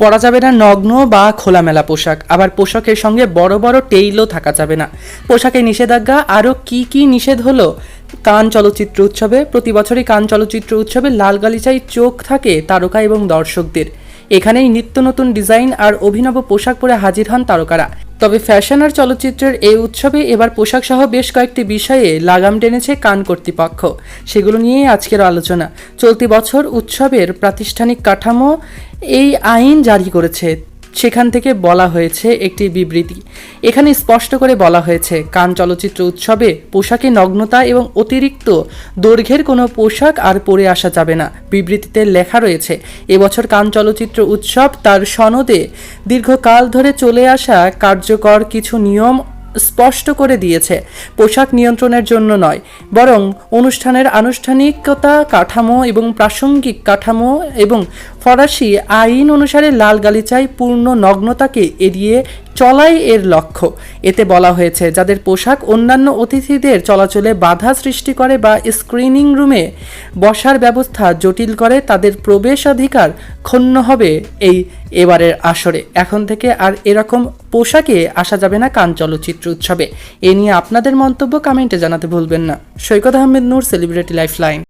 পরা যাবে না নগ্ন বা খোলামেলা পোশাক। আবার পোশাকের সঙ্গে বড় বড় টেইলও থাকা যাবে না। পোশাকে নিষেধাজ্ঞা আরও কি কি নিষেধ হলো? কান চলচ্চিত্র উৎসবে প্রতি বছরই কান চলচ্চিত্র উৎসবে লাল গালিচাই চোখ থাকে তারকা এবং দর্শকদের। এখানেই নিত্য নতুন ডিজাইন আর অভিনব পোশাক পরে হাজির হন তারকারা। তবে ফ্যাশন আর চলচ্চিত্রের এই উৎসবে এবার পোশাক সহ বেশ কয়েকটি বিষয়ে লাগাম টেনেছে কান কর্তৃপক্ষ। সেগুলো নিয়েই আজকের আলোচনা। চলতি বছর উৎসবের প্রাতিষ্ঠানিক কাঠামো এই আইন জারি করেছে সেখান থেকে বলা হয়েছে একটি বিবৃতি। এখানে স্পষ্ট করে বলা হয়েছে, কান চলচ্চিত্র উৎসবে পোশাকে নগ্নতা এবং অতিরিক্ত দৈর্ঘ্যের কোনো পোশাক আর পরে আসা যাবে না। বিবৃতিতে লেখা রয়েছে, এবছর কান চলচ্চিত্র উৎসব তার সনদে দীর্ঘকাল ধরে চলে আসা কার্যকর কিছু নিয়ম স্পষ্ট করে দিয়েছে। পোশাক নিয়ন্ত্রণের জন্য নয়, বরং অনুষ্ঠানের আনুষ্ঠানিকতা কাঠামো এবং প্রাসঙ্গিক কাঠামো এবং ফরাসি আইন অনুসারে লাল গালিচায় পূর্ণ নগ্নতাকে এড়িয়ে চলাই এর লক্ষ্য। এতে বলা হয়েছে, যাদের পোশাক অন্যান্য অতিথিদের চলাচলে বাধা সৃষ্টি করে বা স্ক্রিনিং রুমে বসার ব্যবস্থা জটিল করে, তাদের প্রবেশাধিকার ক্ষুণ্ণ হবে এই এবারের আসরে। এখন থেকে আর এরকম পোশাকে আসা যাবে না কান চলচ্চিত্র উৎসবে। এ নিয়ে আপনাদের মন্তব্য কমেন্টে জানাতে ভুলবেন না। Saikat Ahmed Noor, celebrity life line